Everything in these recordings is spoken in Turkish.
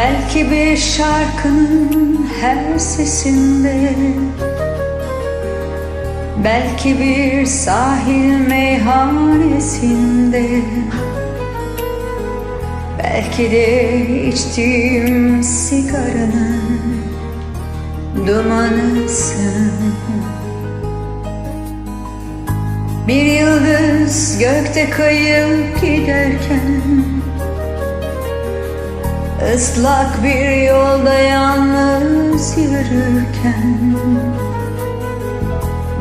Belki bir şarkının her sesinde Belki bir sahil meyhanesinde Belki de içtiğim sigaranın dumanısın Bir yıldız gökte kayıp giderken Islak bir yolda yalnız yürürken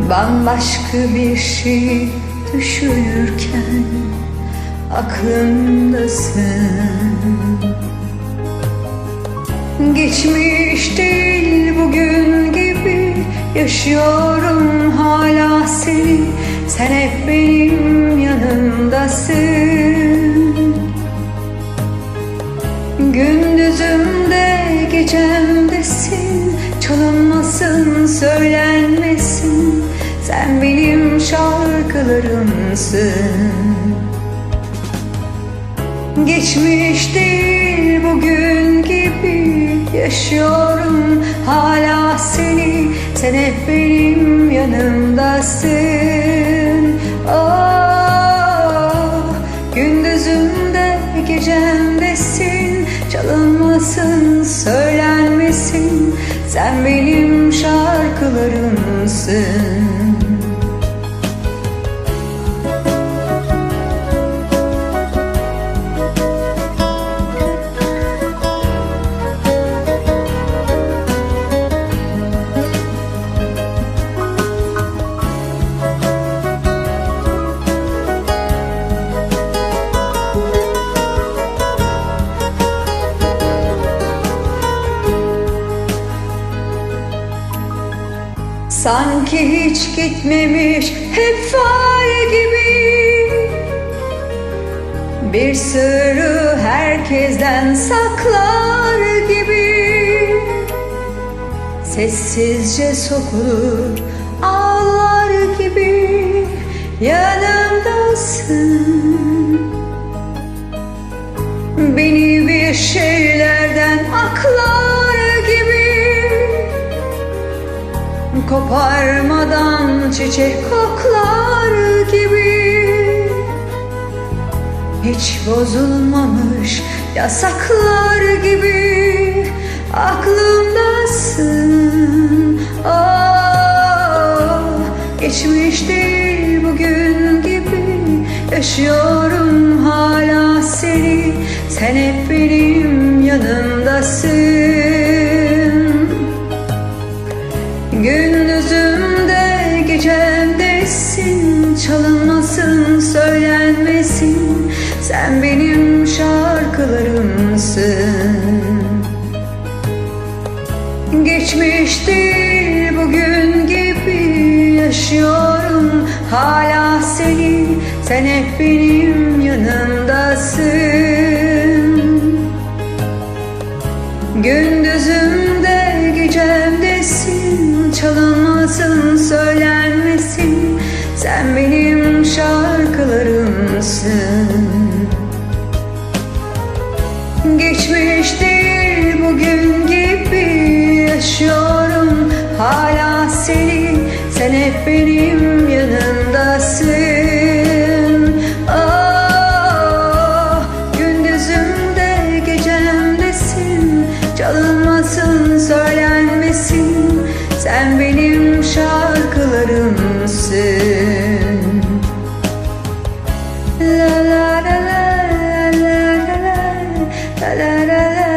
Bambaşka bir şey düşünürken Aklımdasın. Geçmiş değil bugün gibi Yaşıyorum hala seni. Sen hep benim yanımdasın Gündüzümde gecemdesin Çalınmasın söylenmesin. Sen benim şarkılarımsın. Geçmiş değil bugün gibi Yaşıyorum. Hala seni Sen hep benim yanımdasın. Oh, gündüzümde gecemdesin Çalınmasın söylenmesin. Sen benim şarkılarımsın Sanki hiç gitmemiş hep fare gibi. Bir sırrı herkesten saklar gibi. Sessizce sokulur ağlar gibi. Yanımdasın Beni bir şeylerden aklar Koparmadan çiçek koklar gibi. Hiç bozulmamış yasaklar gibi Aklımdasın oh, Geçmiş değil bugün gibi. Yaşıyorum hala seni. Sen hep benim yanımdasın Gündüzümde gecemdesin Çalınmasın söylenmesin. Sen benim şarkılarımsın. Geçmiş değil bugün gibi Yaşıyorum. Hala seni Sen hep benim yanımdasın. Gecemdesin Çalınmasın söylenmesin. Sen benim şarkılarımsın. Geçmiş değil bugün gibi Yaşıyorum. Hala seni Sen hep benim yanımdasın Sen benim şarkılarımsın La la la la la la la la la la